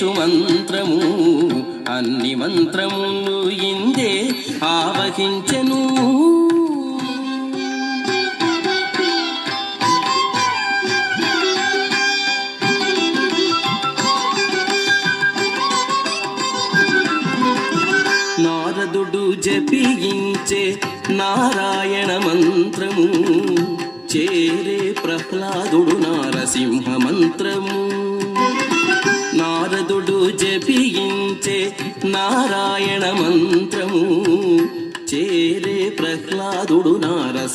కలిగే మంత్రము. అన్ని మంత్రములు ఇందే ఆవహించను. నారదుడు జపించే నారాయణ మంత్రము. చేరే ప్రహ్లాదుడు నారసింహ మంత్రము. జపించే నారాయణ మంత్రము. చేరే ప్రహ్లాదుడు నారస